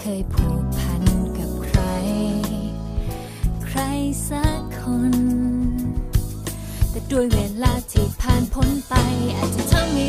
เคยผูกพันกับใคร ใครสักคน แต่ด้วยเวลาที่ผ่านพ้นไปอาจจะทำใ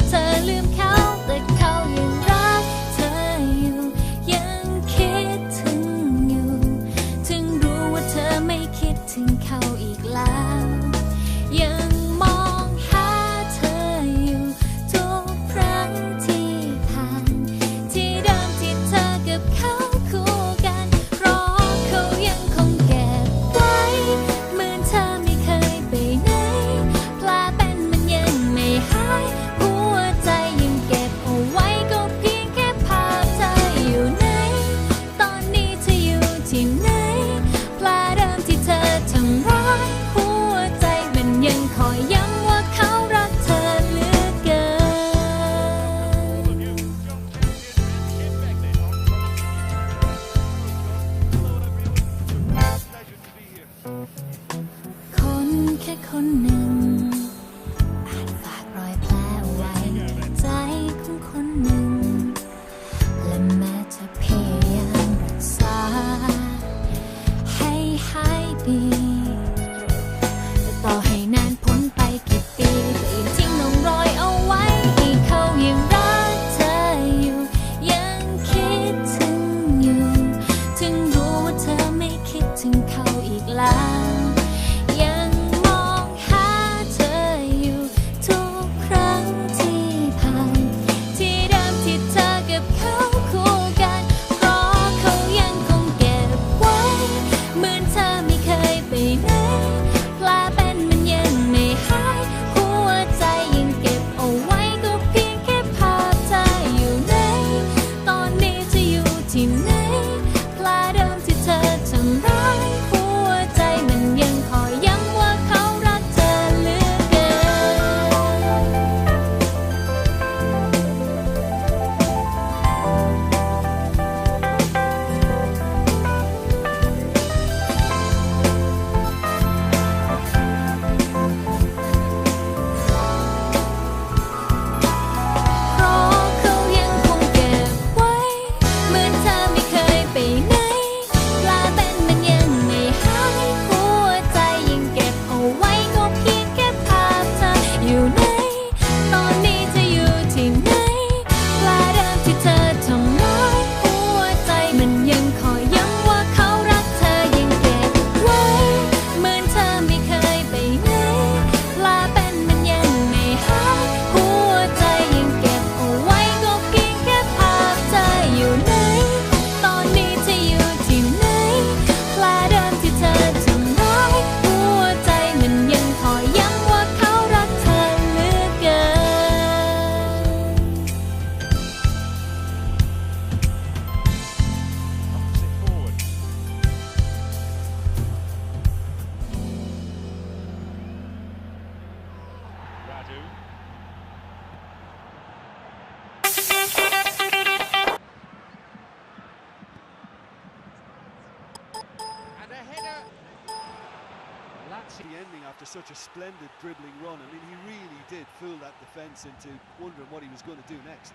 the ending after such a splendid dribbling run. I mean, he really did fool that defence into wondering what he was going to do next.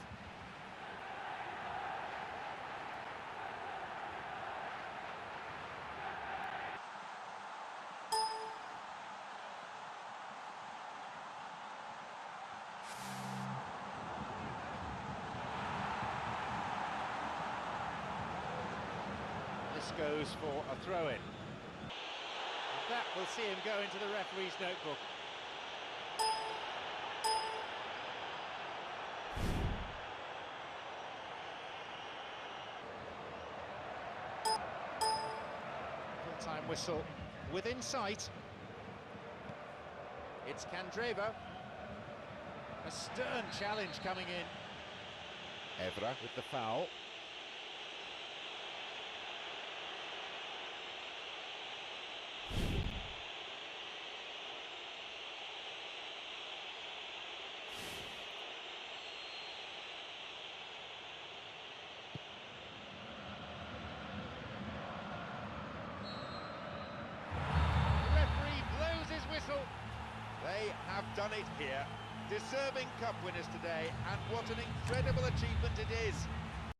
This goes for a throw-in. That will see him go into the referee's notebook. Full-time whistle within sight. It's Candreva. A stern challenge coming in. Evra with the foul. have done it here. Deserving cup winners today, and what an incredible achievement it is.